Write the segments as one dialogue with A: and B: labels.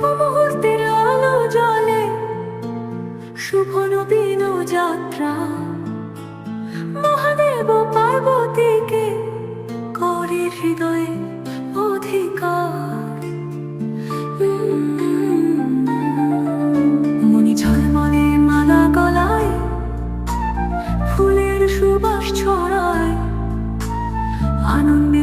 A: মুহূর্তের মহাদেব পার্বতীকে অধিকার। মনি মালা গলায় ফুলের সুবাস ছড়ায় আনন্দে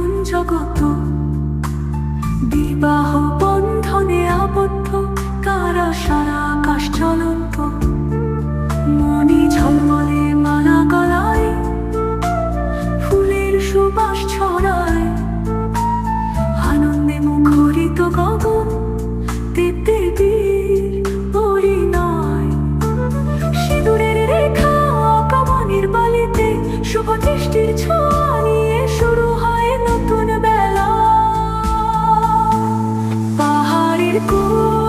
A: জগত বিবাহ বন্ধনে আবদ্ধ। পাহাড়ের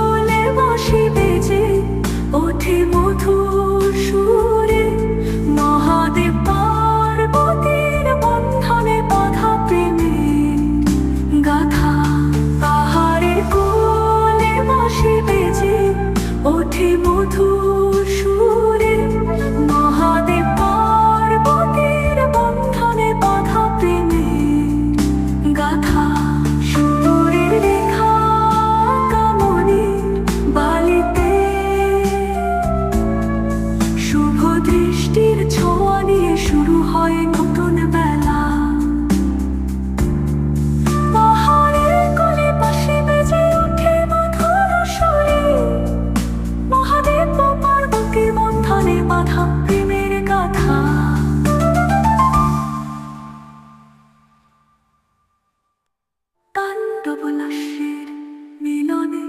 A: মিলনে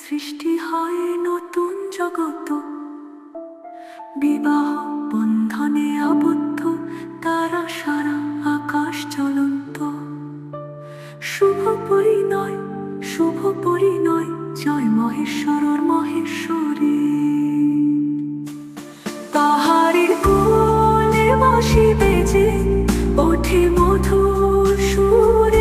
A: সৃষ্টি হয় নতুন জগত বিবাহ বন্ধনে আবদ্ধ, তারা সারা আকাশ চলন্ত শুভ পরিণয় শুভ পরিণয়, জয় মহেশ্বর মহেশ্বরী। পাহাড়ের কোলে বাঁশি বেজে ওঠে মধুর সুর।